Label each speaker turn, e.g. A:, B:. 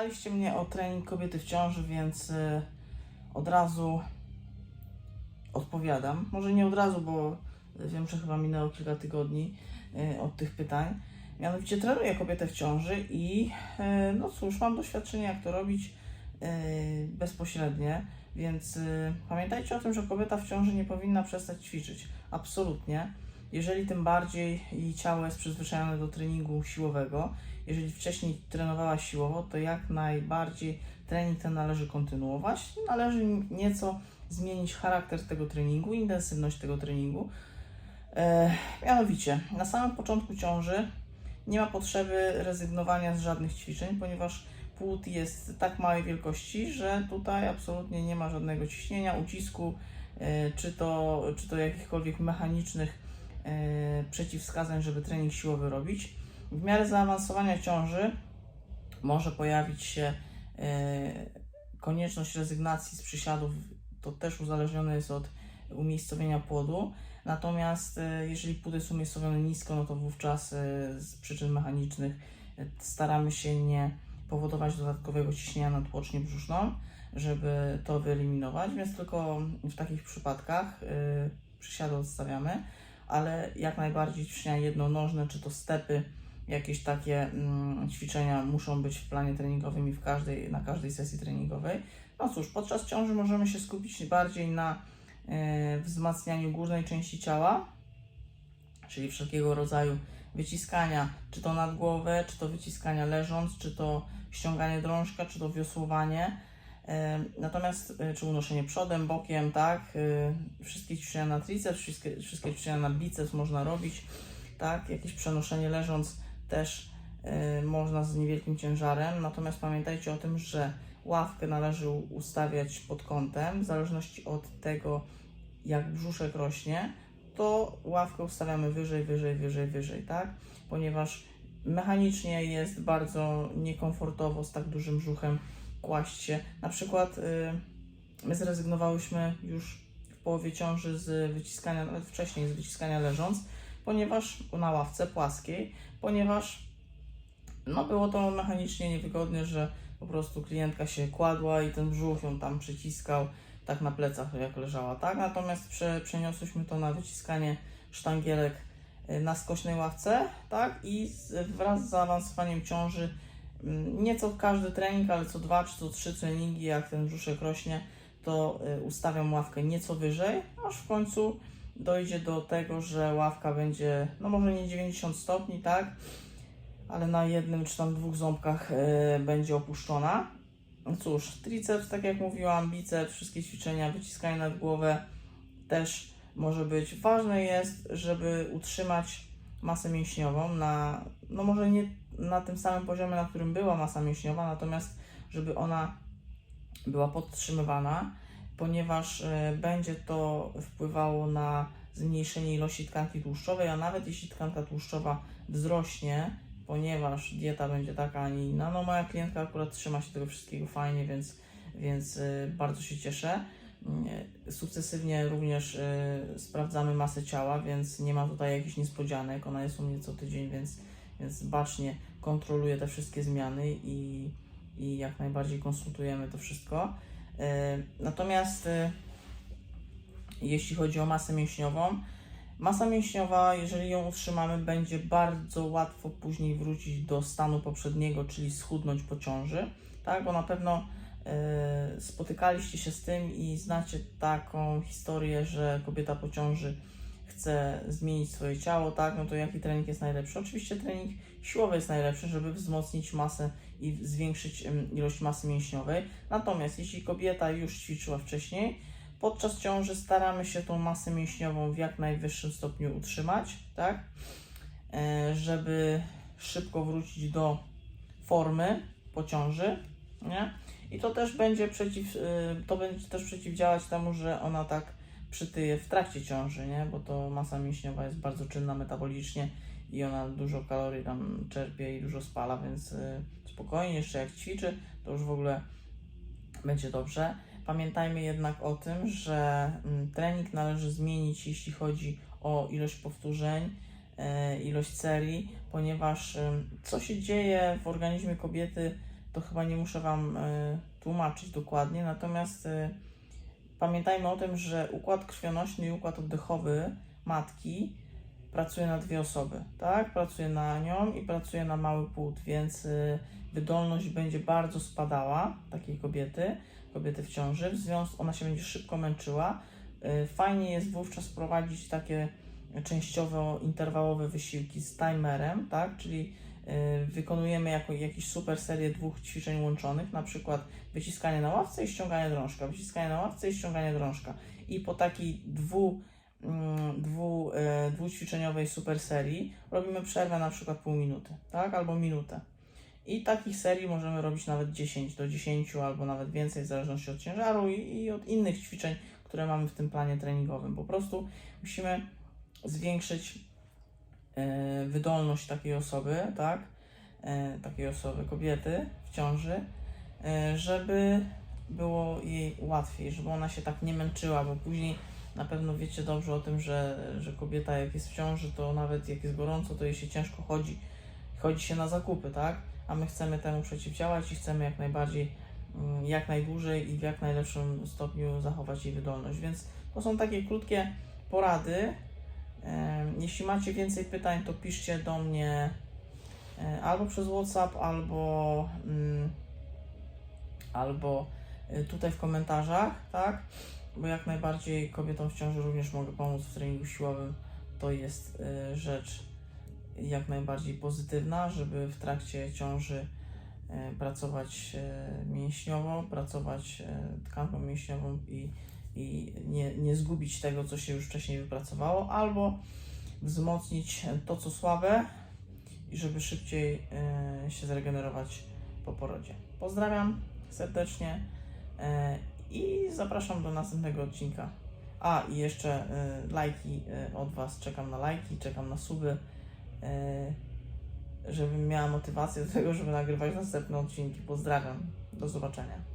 A: Pytaliście mnie o trening kobiety w ciąży, więc y, od razu odpowiadam. Może nie od razu, bo wiem, że chyba minęło kilka tygodni y, od tych pytań. Mianowicie trenuję kobietę w ciąży i y, no cóż, mam doświadczenie jak to robić bezpośrednie, więc pamiętajcie o tym, że kobieta w ciąży nie powinna przestać ćwiczyć. Absolutnie. Jeżeli tym bardziej jej ciało jest przyzwyczajone do treningu siłowego, jeżeli wcześniej trenowała siłowo, to jak najbardziej trening ten należy kontynuować. Należy nieco zmienić charakter tego treningu, intensywność tego treningu. E, mianowicie, na samym początku ciąży nie ma potrzeby rezygnowania z żadnych ćwiczeń, ponieważ płód jest tak małej wielkości, że tutaj absolutnie nie ma żadnego ciśnienia, ucisku, e, czy to, czy to jakichkolwiek mechanicznych przeciwwskazań, żeby trening siłowy robić. W miarę zaawansowania ciąży może pojawić się e, konieczność rezygnacji z przysiadów. To też uzależnione jest od umiejscowienia płodu. Natomiast e, jeżeli płód jest umiejscowiony nisko, no to wówczas e, z przyczyn mechanicznych e, staramy się nie powodować dodatkowego ciśnienia na tłocznię brzuszną, żeby to wyeliminować, więc tylko w takich przypadkach e, przysiady odstawiamy, ale jak najbardziej ćwiczenia jednonożne, czy to stepy, jakieś takie mm, ćwiczenia muszą być w planie treningowym i w każdej, na każdej sesji treningowej. No cóż, podczas ciąży możemy się skupić bardziej na e, wzmacnianiu górnej części ciała, czyli wszelkiego rodzaju wyciskania, czy to nad głowę, czy to wyciskania leżąc, czy to ściąganie drążka, czy to wiosłowanie. E, Natomiast, e, czy unoszenie przodem, bokiem, tak, e, wszystkie ćwiczenia na triceps, wszystkie, wszystkie ćwiczenia na biceps można robić, tak, jakieś przenoszenie leżąc też y, można z niewielkim ciężarem. Natomiast pamiętajcie o tym, że ławkę należy ustawiać pod kątem, w zależności od tego, jak brzuszek rośnie, to ławkę ustawiamy wyżej, wyżej, wyżej, wyżej, tak? Ponieważ mechanicznie jest bardzo niekomfortowo z tak dużym brzuchem kłaść się. Na przykład y, my zrezygnowałyśmy już w połowie ciąży z wyciskania, nawet wcześniej z wyciskania leżąc, ponieważ na ławce płaskiej, ponieważ no było to mechanicznie niewygodne, że po prostu klientka się kładła i ten brzuch ją tam przyciskał tak na plecach jak leżała, tak? Natomiast prze, przeniosłyśmy to na wyciskanie sztangielek y, na skośnej ławce, tak? I z, wraz z zaawansowaniem ciąży nie co każdy trening, ale co dwa czy co trzy treningi, jak ten brzuszek rośnie, to y, ustawiam ławkę nieco wyżej, aż w końcu dojdzie do tego, że ławka będzie, no może nie 90 stopni, tak, ale na jednym czy tam dwóch ząbkach e, będzie opuszczona. No Cóż, triceps, tak jak mówiłam, biceps, wszystkie ćwiczenia, wyciskanie nad głowę też może być. Ważne jest, żeby utrzymać masę mięśniową na, no może nie na tym samym poziomie, na którym była masa mięśniowa, natomiast żeby ona była podtrzymywana ponieważ e, będzie to wpływało na zmniejszenie ilości tkanki tłuszczowej, a nawet jeśli tkanka tłuszczowa wzrośnie, ponieważ dieta będzie taka, a nie inna, no moja klientka akurat trzyma się tego wszystkiego fajnie, więc, więc e, bardzo się cieszę. E, Sukcesywnie również sprawdzamy masę ciała, więc nie ma tutaj jakichś niespodzianek. Ona jest u mnie co tydzień, więc, więc bacznie kontroluję te wszystkie zmiany i, i jak najbardziej konsultujemy to wszystko. E, Natomiast e, jeśli chodzi o masę mięśniową, masa mięśniowa, jeżeli ją utrzymamy, będzie bardzo łatwo później wrócić do stanu poprzedniego, czyli schudnąć po ciąży, tak? Bo na pewno e, spotykaliście się z tym i znacie taką historię, że kobieta po ciąży chce zmienić swoje ciało, tak? No to jaki trening jest najlepszy? Oczywiście trening siłowy jest najlepszy, żeby wzmocnić masę i zwiększyć ilość masy mięśniowej. Natomiast jeśli kobieta już ćwiczyła wcześniej, podczas ciąży staramy się tą masę mięśniową w jak najwyższym stopniu utrzymać, tak? E, Żeby szybko wrócić do formy po ciąży, nie? I to też będzie przeciw, y, to będzie też przeciwdziałać temu, że ona tak przytyje w trakcie ciąży, nie? Bo to masa mięśniowa jest bardzo czynna metabolicznie i ona dużo kalorii tam czerpie i dużo spala, więc y, spokojnie, jeszcze jak ćwiczy, to już w ogóle będzie dobrze. Pamiętajmy jednak o tym, że mm, trening należy zmienić, jeśli chodzi o ilość powtórzeń, e, ilość serii, ponieważ ym, co się dzieje w organizmie kobiety to chyba nie muszę Wam y, tłumaczyć dokładnie. Natomiast y, pamiętajmy o tym, że układ krwionośny i układ oddechowy matki pracuje na dwie osoby, tak? Pracuje na nią i pracuje na mały płód, więc y, wydolność będzie bardzo spadała takiej kobiety, kobiety w ciąży, w związku ona się będzie szybko męczyła. Y, Fajnie jest wówczas prowadzić takie częściowo interwałowe wysiłki z timerem, tak? Czyli wykonujemy jako, jakieś super serię dwóch ćwiczeń łączonych, na przykład wyciskanie na ławce i ściąganie drążka, wyciskanie na ławce i ściąganie drążka. I po takiej dwu, mm, dwu, e, dwućwiczeniowej super serii robimy przerwę na przykład pół minuty, tak? Albo minutę. I takich serii możemy robić nawet 10 do 10 albo nawet więcej, w zależności od ciężaru i, i od innych ćwiczeń, które mamy w tym planie treningowym. Po prostu musimy zwiększyć wydolność takiej osoby, tak? E, takiej osoby, kobiety w ciąży, e, żeby było jej łatwiej, żeby ona się tak nie męczyła, bo później na pewno wiecie dobrze o tym, że, że kobieta jak jest w ciąży, to nawet jak jest gorąco, to jej się ciężko chodzi, chodzi się na zakupy, tak? A my chcemy temu przeciwdziałać i chcemy jak najbardziej, mm, jak najdłużej i w jak najlepszym stopniu zachować jej wydolność. Więc to są takie krótkie porady. Jeśli macie więcej pytań, to piszcie do mnie e, albo przez WhatsApp, albo, mm, albo y, tutaj w komentarzach, tak? Bo jak najbardziej kobietom w ciąży również mogę pomóc w treningu siłowym. To jest y, rzecz jak najbardziej pozytywna, żeby w trakcie ciąży e, pracować e, mięśniowo, pracować e, tkanką mięśniową i, i nie, nie zgubić tego, co się już wcześniej wypracowało, albo wzmocnić to, co słabe i żeby szybciej e, się zregenerować po porodzie. Pozdrawiam serdecznie e, i zapraszam do następnego odcinka. A i jeszcze e, lajki e, od Was, czekam na lajki, czekam na suby, e, żebym miała motywację do tego, żeby nagrywać następne odcinki. Pozdrawiam, do zobaczenia.